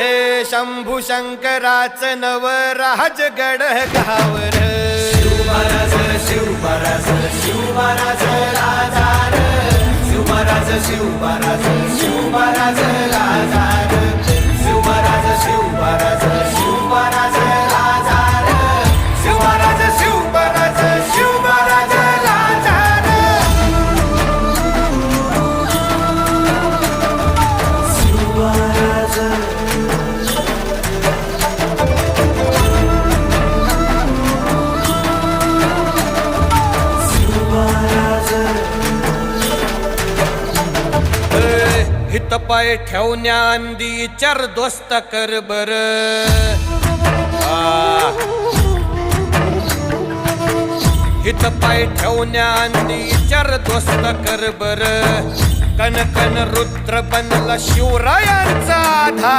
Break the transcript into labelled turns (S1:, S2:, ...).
S1: हे शंभू शंकराच नव राज गड गावर.
S2: शिवमहाराज शिवमहाराज शिवमहाराज राजार शिवमहाराज शिवमहाराज शिवमहाराज राजार शिवमहाराज
S1: हित पाय ठेवण्या अंदी चर दोस्त कर बर. हित पाय ठेवण्या अंदी चर दोस्त कर बर. कन कन रुद्र बनला शिवरायांचा आधार.